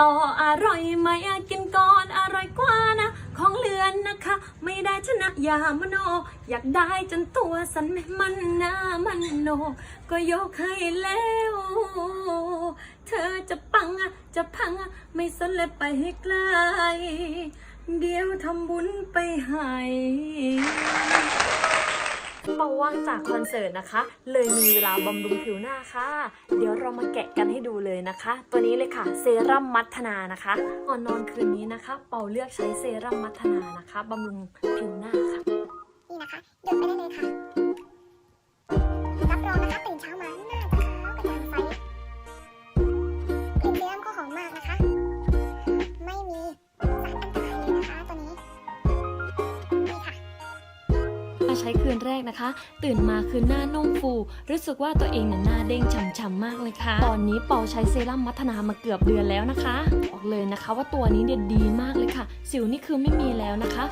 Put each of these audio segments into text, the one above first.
ต่ออร่อยไหมกินก่อนอร่อยกว่านะ ของเลือนนะคะ ไม่ได้ชนะอย่ามโน อยากได้จนตัวสันมันหน้ามันโน ก็ยกให้แล้ว เธอจะปังอะจะพังอะไม่สนเลยไปให้ไกล เดี๋ยวทำบุญไปให้ เปาว่างจากคอนเสิร์ตนะคะ เลยมีเวลาบำรุงผิวหน้าค่ะ เดี๋ยวเรามาแกะกันให้ดูเลยนะคะ ตัวนี้เลยค่ะเซรั่มมัทนานะคะก่อนนอนคืนนี้นะคะ เปาเลือกใช้เซรั่มมัทนานะคะบำรุงผิวหน้าค่ะนี่นะคะหยดไป มาใช้คืนแรกนะคะ ตื่นมาคือหน้านุ่มฟู รู้สึกว่าตัวเองเนี่ยหน้าเด้งฉ่ำๆมากเลยค่ะ ตอนนี้เปาใช้เซรั่มมัทนามาเกือบเดือนแล้วนะคะ บอกเลยนะคะว่าตัวนี้เด็ดดีมากเลยค่ะ สิวนี่คือไม่มีแล้วนะคะ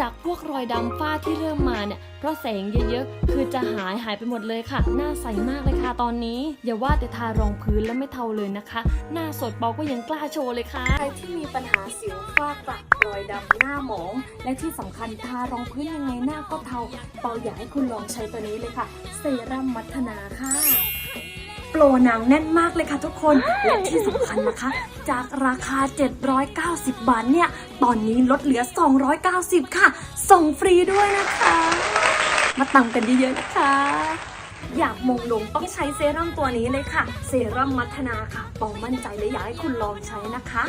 จากพวกรอยดำฝ้าที่เริ่มมาเนี่ยเพราะแสงเยอะๆ คือจะหายหายไปหมดเลยค่ะ หน้าใสมากเลยค่ะตอนนี้ อย่าว่าแต่ทารองพื้นแล้วไม่เทาเลยนะคะ หน้าสดเปาก็ยังกล้าโชว์เลยค่ะ ใครที่มีปัญหาสิวฝ้ากระรอยดำหน้าหมอง และที่สำคัญทารองพื้นยังไงหน้าก็เทาเปาอยากให้คุณลองใช้ตัวนี้เลยค่ะ เซรั่มมัทนาค่ะ ปรหนังแน่นมากเลยค่ะทุกคน และที่สำคัญนะคะ จากราคา 790 บาทเนี่ย ตอนนี้ลดเหลือ 290 ค่ะ ส่งฟรีด้วยนะคะ มาตำกันเยอะๆนะคะอยากมงลงต้องใช้เซรั่มตัวนี้เลยค่ะ เซรั่มมัทนาค่ะปองมั่นใจเลยอยากให้คุณลองใช้นะคะ